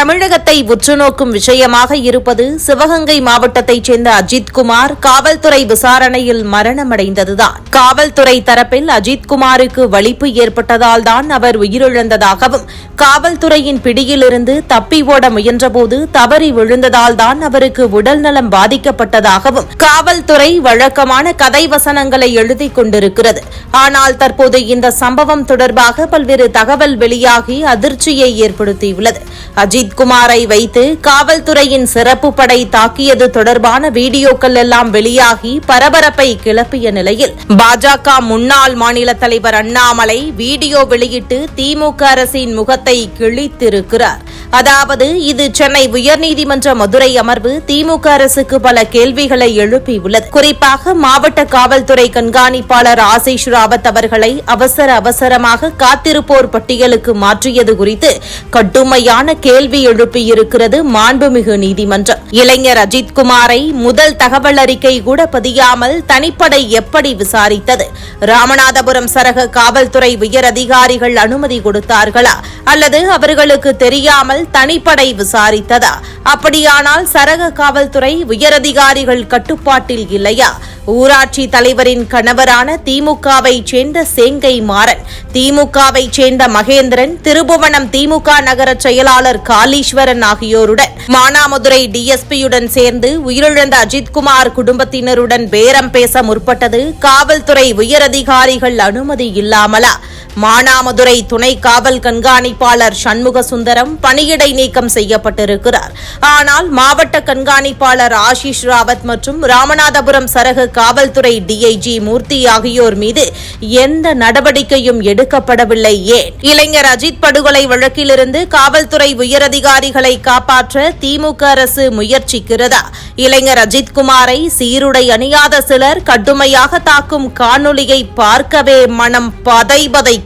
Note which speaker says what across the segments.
Speaker 1: தமிழகத்தை உற்றுநோக்கும் விஷயமாக இருப்பது சிவகங்கை மாவட்டத்தைச் சேர்ந்த அஜித்குமார் காவல்துறை விசாரணையில் மரணமடைந்ததுதான். காவல்துறை தரப்பில் அஜித்குமாருக்கு வலிப்பு ஏற்பட்டதால் தான் அவர் உயிரிழந்ததாகவும் காவல்துறையின் பிடியிலிருந்து தப்பி ஓட முயன்றபோது தவறி விழுந்ததால் தான் அவருக்கு உடல்நலம் பாதிக்கப்பட்டதாகவும் காவல்துறை வழக்கமான கதை வசனங்களை எழுதி கொண்டிருக்கிறது. ஆனால் தற்போது இந்த சம்பவம் தொடர்பாக பல்வேறு தகவல் வெளியாகி அதிர்ச்சியை ஏற்படுத்தியுள்ளது. அஜித் குமாரை வைத்து காவல்துறையின் சிறப்பு படை தாக்கியது தொடர்பான வீடியோக்கள் எல்லாம் வெளியாகி பரபரப்பை கிளப்பிய நிலையில் பாஜக முன்னாள் மாநில தலைவர் அண்ணாமலை வீடியோ வெளியிட்டு திமுக அரசின் முகத்தை கிழித்திருக்கிறார். அதாவது இது சென்னை உயர்நீதிமன்ற மதுரை அமர்வு திமுக அரசுக்கு பல கேள்விகளை எழுப்பியுள்ளது குறிப்பாக மாவட்ட காவல்துறை கண்காணிப்பாளர் ஆசிஷ் ராவத் அவர்களை அவசர அவசரமாக காத்திருப்போர் பட்டியலுக்கு மாற்றியது குறித்து கடுமையான கேள்வி எழுப்பியிருக்கிறது மாண்புமிகு நீதிமன்றம். இளைஞர் அஜித்குமாரை முதல் தகவல் அறிக்கை கூட பதியாமல் தனிப்படை எப்படி விசாரித்தது? ராமநாதபுரம் சரக காவல்துறை உயர் அதிகாரிகள் அனுமதி கொடுத்தார்களா? அல்லது அவர்களுக்கு தெரியாமல் தனிப்படை விசாரித்ததா? அப்படியானால் சரக காவல்துறை உயரதிகாரிகள் கட்டுப்பாட்டில் இல்லையா? ஊராட்சி தலைவரின் கணவரான திமுகவை சேர்ந்த சேங்கை மாறன் திமுகவை சேர்ந்த மகேந்திரன் திருபுவனம் திமுக நகர செயலாளர் காளீஸ்வரன் ஆகியோருடன் மானாமதுரை டிஎஸ்பியுடன் சேர்ந்து உயிரிழந்த அஜித்குமார் குடும்பத்தினருடன் பேரம் பேச முற்பட்டது. காவல்துறை உயரதிகாரிகள் அனுமதி இல்லாமலா? மானாமதுரை துணை காவல் கண்காணிப்பாளர் சண்முக சுந்தரம் பணியிடை நீக்கம் செய்யப்பட்டிருக்கிறார். ஆனால் மாவட்ட கண்காணிப்பாளர் ஆஷிஷ் ராவத் மற்றும் ராமநாதபுரம் சரக காவல்துறை டிஐஜி மூர்த்தி ஆகியோர் மீது எந்த நடவடிக்கையும் எடுக்கப்படவில்லை ஏன்? இளைஞர் அஜித் படுகொலை வழக்கிலிருந்து காவல்துறை உயரதிகாரிகளை காப்பாற்ற திமுக அரசு முயற்சிக்கிறதா? இளைஞர் அஜித்குமாரை சீருடை அணியாத சிலர் கடுமையாக தாக்கும் காணொளியை பார்க்கவே மனம்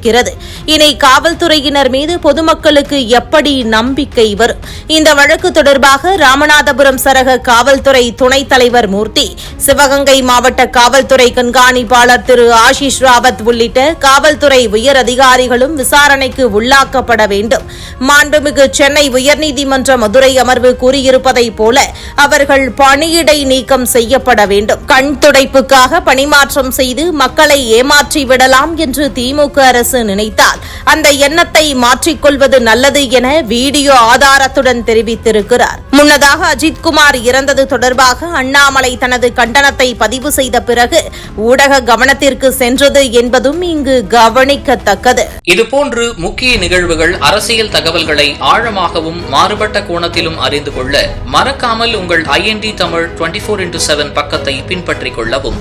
Speaker 1: இருக்கிறது. இனி காவல்துறையினர் மீது பொதுமக்களுக்கு எப்படி நம்பிக்கை வரும்? இந்த வழக்கு தொடர்பாக ராமநாதபுரம் சரக காவல்துறை துணைத் தலைவர் மூர்த்தி சிவகங்கை மாவட்ட காவல்துறை கண்காணிப்பாளர் திரு ஆஷிஷ் ராவத் உள்ளிட்ட காவல்துறை உயர் அதிகாரிகளும் விசாரணைக்கு உள்ளாக்கப்பட வேண்டும். மாண்புமிகு சென்னை உயர்நீதிமன்ற மதுரை அமர்வு கூறியிருப்பதைப் போல அவர்கள் பணியிடை நீக்கம் செய்யப்பட வேண்டும். கண் துடைப்புக்காக பணிமாற்றம் செய்து மக்களை ஏமாற்றி விடலாம் என்று திமுக அரசு அரசு நினைத்தால் அந்த எண்ணத்தை மாற்றிக்கொள்வது நல்லது என வீடியோ ஆதாரத்துடன் தெரிவித்திருக்கிறார். முன்னதாக அஜித்குமார் இறந்தது தொடர்பாக அண்ணாமலை தனது கண்டனத்தை பதிவு செய்த பிறகு ஊடக கவனத்திற்கு சென்றது என்பதும் இங்கு கவனிக்கத்தக்கது.
Speaker 2: இதுபோன்று முக்கிய நிகழ்வுகள் அரசியல் தகவல்களை ஆழமாகவும் மாறுபட்ட கோணத்திலும் அறிந்து கொள்ள மறக்காமல் உங்கள் IND Tamil twenty four into seven பக்கத்தை பின்பற்றிக் கொள்ளவும்.